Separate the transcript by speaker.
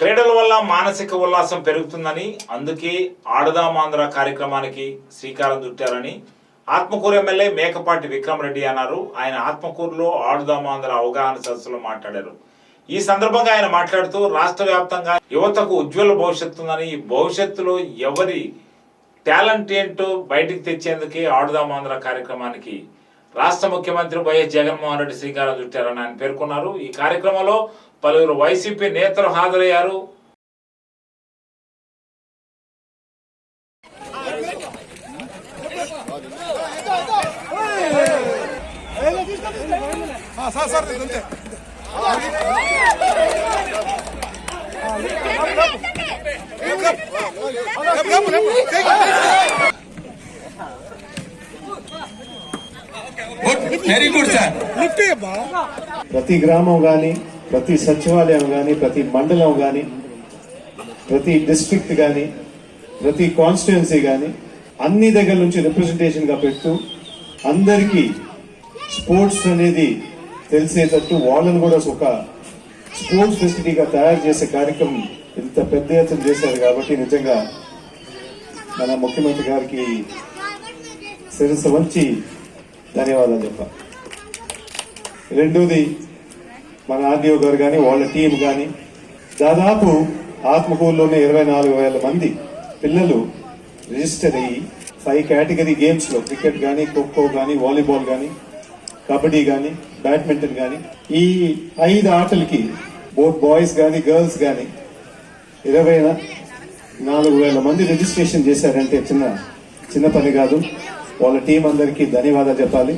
Speaker 1: క్రీడల వల్ల మానసిక ఉల్లాసం పెరుగుతుందని అందుకే ఆడదామాంధ్ర కార్యక్రమానికి శ్రీకారం చుట్టారని ఆత్మకూరు ఎమ్మెల్యే మేకపాటి విక్రమరెడ్డి అన్నారు. ఆయన ఆత్మకూరులో ఆడుదామాంధ్ర అవగాహన సదస్సులో మాట్లాడారు. ఈ సందర్భంగా ఆయన మాట్లాడుతూ రాష్ట్ర వ్యాప్తంగా యువతకు ఉజ్వల భవిష్యత్తు ఉందని ఈ భవిష్యత్తులో ఎవరి టాలెంట్ ఏంటో బయటికి తెచ్చేందుకే ఆడుదామాంధ్ర కార్యక్రమానికి రాష్ట్ర ముఖ్యమంత్రి వైఎస్ జగన్మోహన్ రెడ్డి శ్రీకారం చుట్టారని ఆయన పేర్కొన్నారు ఈ కార్యక్రమంలో పలువురు వైసీపీ నేతలు హాజరయ్యారు
Speaker 2: వెరీ గుడ్ సార్.
Speaker 3: ప్రతి గ్రామం కానీ ప్రతి సచివాలయం కానీ ప్రతి మండలం కానీ ప్రతి డిస్ట్రిక్ట్ కానీ ప్రతి కాన్స్టిట్యున్సీ కానీ అన్ని దగ్గర నుంచి రిప్రజెంటేషన్గా పెడుతూ అందరికీ స్పోర్ట్స్ అనేది తెలిసేటట్టు వాళ్ళని కూడా ఒక స్పోర్ట్స్ ఫెసిలిటీగా తయారు చేసే కార్యక్రమం ఇంత పెద్ద ఎత్తున చేశారు కాబట్టి నిజంగా మన ముఖ్యమంత్రి గారికి శిరస్సు వంచి ధన్యవాదాలు చెప్పాలి రెండోది మన ఆర్డీఓ గారు కానీ వాళ్ళ టీం కానీ దాదాపు ఆత్మకూరులోనే ఇరవై నాలుగు వేల మంది పిల్లలు రిజిస్టర్ అయ్యి ఫైవ్ కేటగిరీ గేమ్స్లో క్రికెట్ కానీ ఖోఖో కానీ వాలీబాల్ కానీ కబడ్డీ కానీ బ్యాడ్మింటన్ కానీ ఈ ఐదు ఆటలకి బోత్ బాయ్స్ కానీ గర్ల్స్ కానీ ఇరవై నాలుగు వేల మంది రిజిస్ట్రేషన్ చేశారంటే చిన్న చిన్న పని కాదు. వాళ్ళ టీం అందరికీ ధన్యవాదాలు చెప్పాలి.